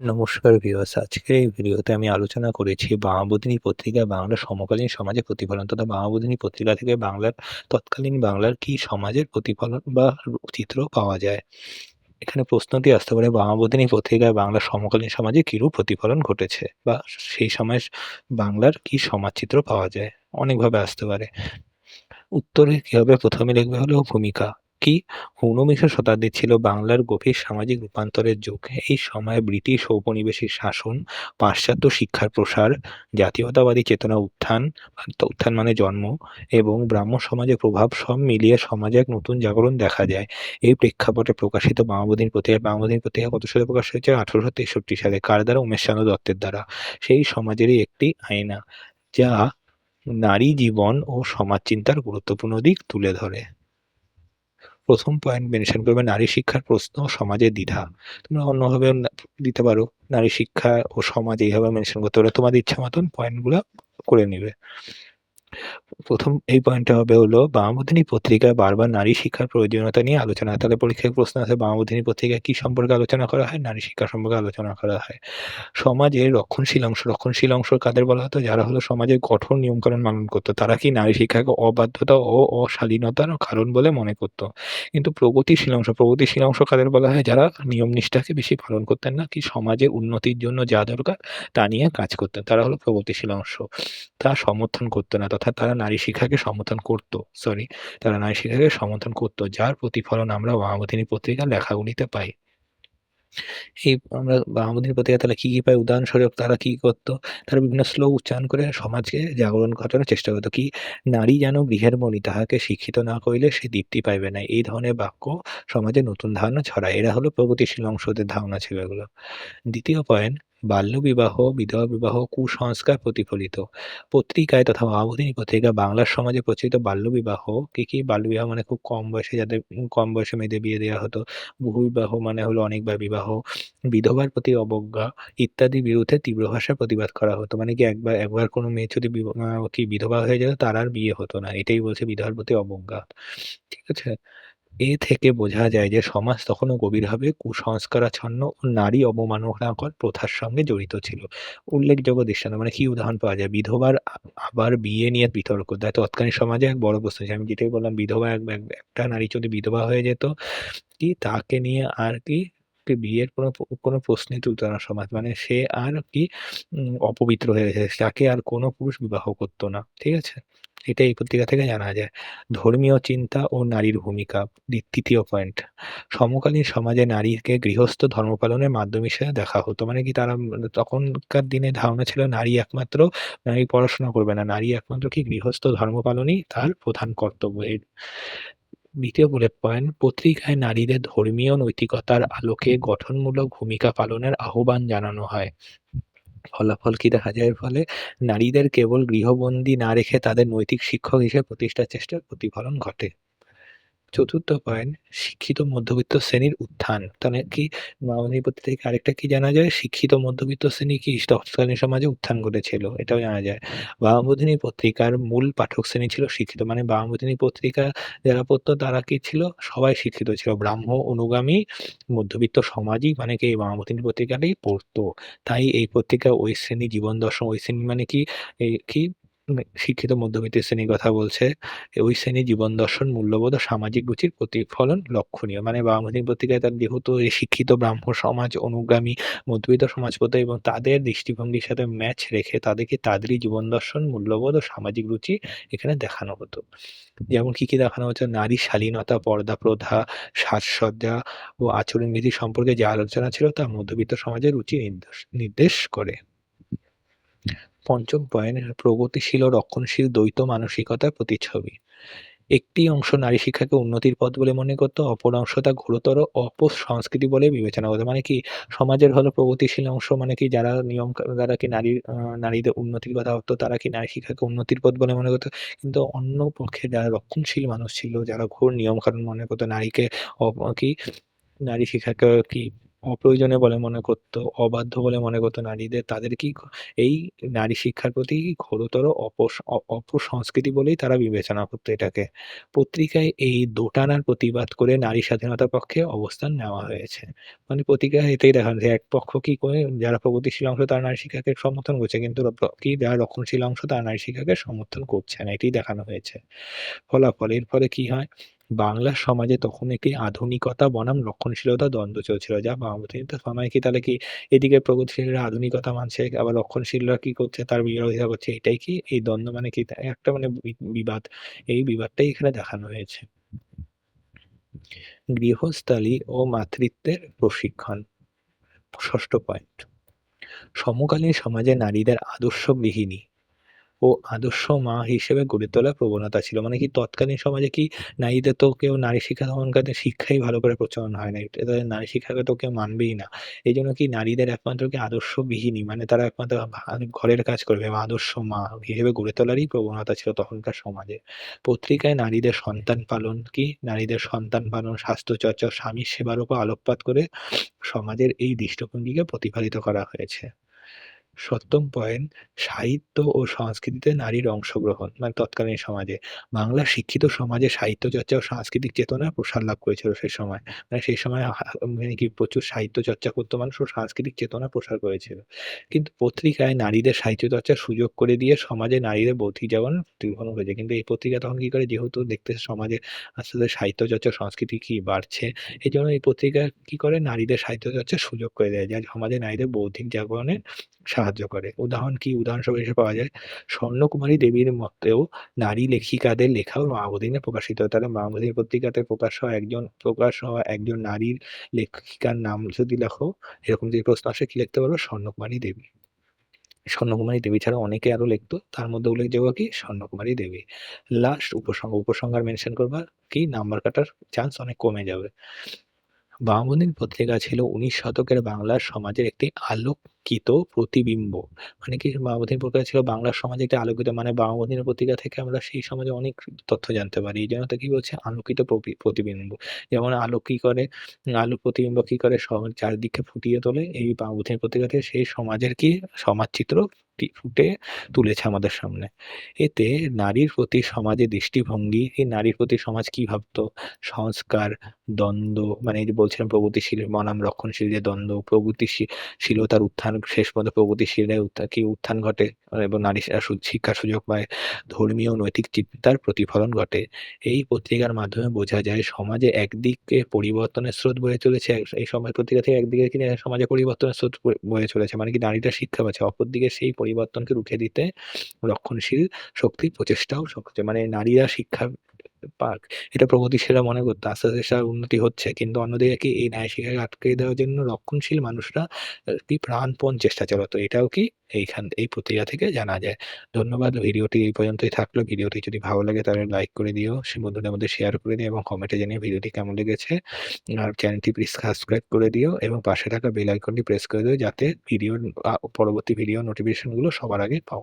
নমস্কার ভিউয়ার্স আজকের এই ভিডিওতে আমি আলোচনা করেছি বামাবোধিনী পত্রিকা বাংলার সমকালীন সমাজের প্রতিফলন তথা বামাবোধিনী পত্রিকা থেকে বাংলার তৎকালীন বাংলার কি সমাজের প্রতিফলন বা চিত্র পাওয়া যায়? এখানে প্রশ্নটি আসতে পারে বামাবোধিনী পত্রিকায় বাংলার সমকালীন সমাজে কিরূপ প্রতিফলন ঘটেছে বা সেই সময় বাংলার কি সমাজচিত্র পাওয়া যায়? অনেকভাবে আসতে পারে। উত্তরে কি হবে প্রথমে লিখবে হলো, ভূমিকা। কি? ঊনবিংশ শতাব্দী ছিল বাংলার গভীর সামাজিক রূপান্তরের যুগ। এই সময়ে ব্রিটিশ ঔপনিবেশিক শাসন, পাশ্চাত্য শিক্ষার প্রসার, জাতীয়তাবাদী চেতনা উত্থান উত্থান মানে জন্ম, এবং ব্রাহ্ম সমাজের প্রভাব সব মিলিয়ে সমাজে এক নতুন জাগরণ দেখা যায়। এই প্রেক্ষাপটে প্রকাশিত বামাবদিন পত্রিকা বামাবদিন পত্রিকা কত সালে প্রকাশ হয়েছে? আঠারোশো তেষট্টি সালে। কার দ্বারা? উমেশ চন্দ্র দত্তের দ্বারা। সেই সমাজেরই একটি আয়না, যা নারী জীবন ও সমাজ চিন্তার গুরুত্বপূর্ণ দিক তুলে ধরে। প্রথম পয়েন্ট মেনশন করবে নারী শিক্ষার প্রশ্ন, সমাজে দ্বিধা। তোমরা অন্যভাবে দিতে পারো। নারী শিক্ষা ও সমাজ এইভাবে মেনশন করতে পারো। তোমাদের ইচ্ছা মতন পয়েন্টগুলো করে নিবে। প্রথম এই পয়েন্টটা হবে হলো বামাবোধিনী পত্রিকায় বারবার নারী শিক্ষার প্রয়োজনীয়তা নিয়ে আলোচনা। তাহলে পরীক্ষায় প্রশ্ন আছে বামাবোধিনী পত্রিকায় কি সম্পর্কে আলোচনা করা হয়? নারী শিক্ষা সম্পর্কে আলোচনা করা হয়। সমাজের রক্ষণশীল অংশ রক্ষণশীল অংশ কাদের বলা হতো? যারা হলো সমাজের কঠোর নিয়মকানুন পালন করতো। তারা কি নারী শিক্ষাকে অবাধ্যতা ও অশালীনতার কারণ বলে মনে করতো? কিন্তু প্রগতিশীল অংশ প্রগতিশীল অংশ কাদের বলা হয়? যারা নিয়ম নিষ্ঠাকে বেশি পালন করতেন না, কি সমাজের উন্নতির জন্য যা দরকার তা নিয়ে কাজ করতেন? তারা হলো প্রগতিশীল অংশ। তা সমর্থন করতো না। তথা তারা নারী শিক্ষাকে সমর্থন করত সরি তারা নারী শিক্ষাকে সমর্থন করত, যার প্রতিফলন আমরা বামাবধিনী পত্রিকার লেখাগুলিতে পাই। এই আমরা বামাবধিনী পত্রিকা তারা কি কি পাই উদাহরণস্বরূপ তারা কি করতো? তারা বিভিন্ন শ্লোক উচ্চারণ করে সমাজকে জাগরণ ঘটানোর চেষ্টা করতো কি, নারী যেন গৃহের মণি তাহাকে শিক্ষিত না করিলে সে দীপ্তি পাইবে না। এই ধরনের বাক্য সমাজে নতুন ধারণা ছড়ায়। এরা হলো প্রগতিশীল অংশদের ধারণা ছিল এগুলো। দ্বিতীয় পয়েন্ট বাল্যবিবাহ বিধবা বিবাহ কুসংস্কার প্রতিফলিত। পত্রিকায় তথা মহাবোধিনী পত্রিকা বাংলার সমাজে প্রচলিত বাল্যবিবাহ, কি কি? বাল্যবিবাহ মানে খুব কম বয়সে যাদের কম বয়সে মেয়েদের বিয়ে দেওয়া হতো। বহু বিবাহ মানে হলো অনেকবার বিবাহ। বিধবার প্রতি অবজ্ঞা ইত্যাদি বিরুদ্ধে তীব্র ভাষায় প্রতিবাদ করা হতো। মানে কি একবার একবার কোনো মেয়ে যদি কি বিধবা হয়ে যেত তার আর বিয়ে হতো না। এটাই বলছে বিধবার প্রতি অবজ্ঞা। ঠিক আছে? এ থেকে বোঝা যায় যে সমাজ তখনও গভীরভাবে কুসংস্কারাচ্ছন্ন ও নারী অবমাননাকর প্রথার সঙ্গে জড়িত ছিল। উল্লেখযোগ্য দৃষ্টান্ত মানে কি উদাহরণ পাওয়া যায়? বিধবার আবার বিয়ে নিয়ে বিতর্ক। দেয় তৎকালীন সমাজে এক বড় প্রশ্ন আমি যেটাই বললাম, বিধবা একটা নারী যদি বিধবা হয়ে যেত, কি তাকে নিয়ে আর কি বিয়ের কোনো কোনো প্রশ্নই তুলত না সমাজ। মানে সে আর কি অপবিত্র হয়ে গেছে। তাকে আর কোনো পুরুষ বিবাহ করতো না, ঠিক আছে? এটা এই পত্রিকা থেকে জানা যায়। ধর্মীয় চিন্তা ও নারীর ভূমিকা তৃতীয় পয়েন্ট। সমকালীন সমাজে নারীকে গৃহস্থ ধর্ম পালনের মাধ্যম হিসেবে দেখা হতো। মানে কি তারা তখনকার দিনে ধারণা ছিল নারী একমাত্র, নারী পড়াশোনা করবে না। নারী একমাত্র কি গৃহস্থ ধর্ম পালনই তার প্রধান কর্তব্য। দ্বিতীয় বুলেট পয়েন্ট পত্রিকায় নারীদের ধর্মীয় নৈতিকতার আলোকে গঠনমূলক ভূমিকা পালনের আহ্বান জানানো হয়। ফলাফল কি দেখা যায় ফলে? নারীদের কেবল গৃহবন্দী না রেখে তাদের নৈতিক শিক্ষক হিসেবে প্রতিষ্ঠার চেষ্টার প্রতিফলন ঘটে। চতুর্থ পয়েন্ট, শিক্ষিত মধ্যবিত্ত শ্রেণির উত্থান। তাহলে কি মামনি থেকে আরেকটা কি জানা যায়? শিক্ষিত মধ্যবিত্ত শ্রেণি কি তৎকালীন সমাজে উত্থান ঘটেছিল? এটাও জানা যায়। বামবোধিনী পত্রিকার মূল পাঠক শ্রেণি ছিল শিক্ষিত। মানে বামবোধিনী পত্রিকা যারা পড়তো তারা কি ছিল? সবাই শিক্ষিত ছিল। ব্রাহ্ম, অনুগামী, মধ্যবিত্ত সমাজই মানে কি এই বামবোধিনী পত্রিকাটাই পড়তো। তাই এই পত্রিকা ওই শ্রেণি, জীবন দর্শন ওই শ্রেণি মানে কি? কি শিক্ষিত মধ্যবিত্ত শ্রেণির কথা বলছে, ওই শ্রেণির জীবন দর্শন, মূল্যবোধ ও সামাজিক রুচির প্রতিফলন লক্ষণীয়। মানে বামপন্থী পত্রিকায় তার যেহেতু শিক্ষিত ব্রাহ্ম সমাজ, অনুগামী মধ্যবিত্ত সমাজপত এবং তাদের দৃষ্টিভঙ্গির সাথে ম্যাচ রেখে তাদেরকে তাদেরই জীবন দর্শন, মূল্যবোধ ও সামাজিক রুচি এখানে দেখানো হতো। যেমন কি কি দেখানো হচ্ছে নারী শালীনতা, পর্দা প্রথা, সাজসজ্জা ও আচরণবিধি সম্পর্কে যে আলোচনা ছিল তা মধ্যবিত্ত সমাজের রুচি নির্দেশ নির্দেশ করে। পঞ্চম পয়েন্ট প্রগতিশীল ও রক্ষণশীল দ্বৈত মানসিকতার প্রতিচ্ছবি। একটি অংশ নারী শিক্ষাকে উন্নতির পথ বলে মনে করতো, অপর অংশ তা ঘোরতর অপসংস্কৃতি বলে বিবেচনা করতো। মানে কি, সমাজের হলো প্রগতিশীল অংশ মানে কি যারা নিয়ম, যারা কি নারী নারীদের উন্নতির কথা ভাবতো তারা কি নারী শিক্ষাকে উন্নতির পথ বলে মনে করতো। কিন্তু অন্য পক্ষে যারা রক্ষণশীল মানুষ ছিল, যারা ঘোর নিয়ম কানুন মনে করতো, নারীকে কি, নারী শিক্ষাকে কি অপ্রয়োজনীয় বলে মনে করত, অবাধ্য বলে মনে করত নারীদের। তাদের কি এই নারী শিক্ষার প্রতি ঘোরতর অপসংস্কৃতি বলেই তারা বিবেচনা করত এটাকে। পত্রিকায় এই দোটানার প্রতিবাদ করে নারী স্বাধীনতার পক্ষে অবস্থান নেওয়া হয়েছে। মানে পত্রিকায় এতেই দেখানো যে এক পক্ষ কি করে যারা প্রগতিশীল অংশ তারা নারী শিক্ষাকে সমর্থন করছে। কিন্তু কি যারা রক্ষণশীল অংশ তারা নারী শিক্ষাকে সমর্থন করছে না। এটাই দেখানো হয়েছে। ফলাফল এর ফলে কি হয়? বাংলার সমাজে তখন একটি আধুনিকতা বনাম রক্ষণশীলতা দ্বন্দ্ব চলছিল। যা পরবর্তীতে সময়ে কি তাহলে কি এদিকে প্রগতিশীলরা আধুনিকতা মানছে, আবার রক্ষণশীলরা কি করছে তার বিরোধিতা করছে। এটাই কি এই দ্বন্দ্ব মানে কি একটা মানে বিবাদ। এই বিবাদটাই এখানে দেখানো হয়েছে। গৃহস্থালী ও মাতৃত্বের প্রশিক্ষণ। ষষ্ঠ পয়েন্ট। সমকালীন সমাজে নারীদের আদর্শ গৃহিণী ও আদর্শ মা হিসেবে গড়ে তোলার প্রবণতা ছিল। মানে কি তৎকালীন সমাজে কি নারীদের তো কেউ নারী শিক্ষা তখনকার শিক্ষাই ভালো করে প্রচলন হয় না এদের নারী শিক্ষাকে তো কেউ মানবেই না। এই জন্য কি নারীদের একমাত্র কি আদর্শ গৃহিণী মানে তারা একমাত্র ঘরের কাজ করবে বা আদর্শ মা হিসেবে গড়ে তোলারই প্রবণতা ছিল তখনকার সমাজে। পত্রিকায় নারীদের সন্তান পালন কি নারীদের সন্তান পালন, স্বাস্থ্যচর্চা, স্বামীর সেবার উপর আলোকপাত করে সমাজের এই দৃষ্টিভঙ্গিকে প্রতিফলিত করা হয়েছে। ৭ম পয়েন্ট সাহিত্য ও সংস্কৃতিতে নারীর অংশগ্রহণ মানে তৎকালীন সমাজে। বাংলা শিক্ষিত সমাজে সাহিত্য চর্চা ও সাংস্কৃতিক চেতনার প্রসার লাভ করেছিল সেই সময়। মানে সেই সময় মানে কি প্রচুর সাহিত্য চর্চা করতো মানুষ ও সাংস্কৃতিক চেতনা প্রসার করেছিল। কিন্তু পত্রিকায় নারীদের সাহিত্য চর্চার সুযোগ করে দিয়ে সমাজে নারীদের বৌদ্ধিক জাগরণ প্রতিফলন হয়েছে। কিন্তু এই পত্রিকা তখন কি করে যেহেতু দেখতে সমাজে আস্তে, আস্তে সাহিত্য চর্চা সংস্কৃতি কি বাড়ছে। এই জন্য এই পত্রিকা কি করে নারীদের সাহিত্য চর্চার সুযোগ করে দেয়। যা সমাজে নারীদের বৌদ্ধিক জাগরণে সাহায্য করে। উদাহরণ কি? উদাহরণস্বরূপ হিসেবে পাওয়া যায় স্বর্ণকুমারী দেবীর মতেও নারী লেখিকাদের লেখাও মাগধীনে প্রকাশিত হয়। তাহলে মাগধী পত্রিকাতে প্রকাশ হওয়া একজন প্রকাশ হওয়া একজন নারীর লেখিকার নাম যদি লেখো, এরকম যদি প্রশ্ন আসে কি লিখতে পারো? স্বর্ণকুমারী দেবী। স্বর্ণকুমারী দেবী ছাড়া অনেকে আরও লিখত। তার মধ্যে উল্লেখযোগ্য কি? স্বর্ণকুমারী দেবী। লাস্ট উপসংহার, উপসংহার মেনশন করবা কি? নাম্বার কাটার চান্স অনেক কমে যাবে। বাঘমুণ্ডির পত্রিকা ছিল ১৯ শতকের বাংলার সমাজের একটি আলোকিত প্রতিবিম্ব। মানে কি বাঘমুণ্ডির পত্রিকা ছিল বাংলার সমাজে একটি আলোকিত মানে বাঘমুণ্ডির পত্রিকা থেকে আমরা সেই সমাজে অনেক তথ্য জানতে পারি। এইজন্য তো কি বলছে আলোকিত প্রতিবিম্ব। যেমন আলো কি করে? আলো প্রতিবিম্ব কি করে? সবার চারিদিকে ফুটিয়ে তোলে। এই বাঘমুণ্ডির পত্রিকা থেকে সেই সমাজের কি সমাজচিত্র টি ফুটে তুলেছে আমাদের সামনে। এতে নারীর প্রতি সমাজে দৃষ্টিভঙ্গি, এই নারীর প্রতি সমাজ কি ভাবতো? সংস্কার, দ্বন্দ্ব মানে এই যে বলছিলাম প্রগতিশীল বনাম রক্ষণশীল যে দ্বন্দ্ব, প্রগতিশী শীলতার উত্থান শেষ পর্যন্ত প্রগতিশীল কি উত্থান ঘটে এবং নারী শিক্ষার সুযোগ পায়। ধর্মীয় নৈতিক চিন্তার প্রতিফলন ঘটে। এই পত্রিকার মাধ্যমে বোঝা যায় সমাজে একদিকে পরিবর্তনের স্রোত বয়ে চলেছে। এই সময় পত্রিকা থেকে একদিকে সমাজে পরিবর্তনের স্রোত বয়ে চলেছে। মানে কি নারীরা শিক্ষা পাচ্ছে। অপরদিকে সেই পরিবর্তনকে রুখে দিতে রক্ষণশীল শক্তির প্রচেষ্টাও মানে নারীরা শিক্ষা পাক। এটা প্রগতিশীলরা মনে করত। আস্তে, আস্তে সেটার উন্নতি হচ্ছে। কিন্তু অন্যদিকে কি এই ন্যায় শিক্ষাকে আটকে দেওয়ার জন্য রক্ষণশীল মানুষরা কি প্রাণপণ চেষ্টা চালাতো। এটাও কি এইখান এই প্রতিক্রিয়া থেকে জানা যায়। ধন্যবাদ। ভিডিওটি এই পর্যন্তই থাকল। ভিডিওটি যদি ভালো লাগে তাহলে লাইক করে দিও। সে বন্ধুদের মধ্যে শেয়ার করে দিও এবং কমেন্টে জানিও ভিডিওটি কেমন লেগেছে। আর চ্যানেলটি প্লিজ সাবস্ক্রাইব করে দিও এবং পাশে থাকা বেল আইকনটি প্রেস করে দিও যাতে ভিডিওর আ পরবর্তী ভিডিও নোটিফিকেশনগুলো সবার আগে পাও।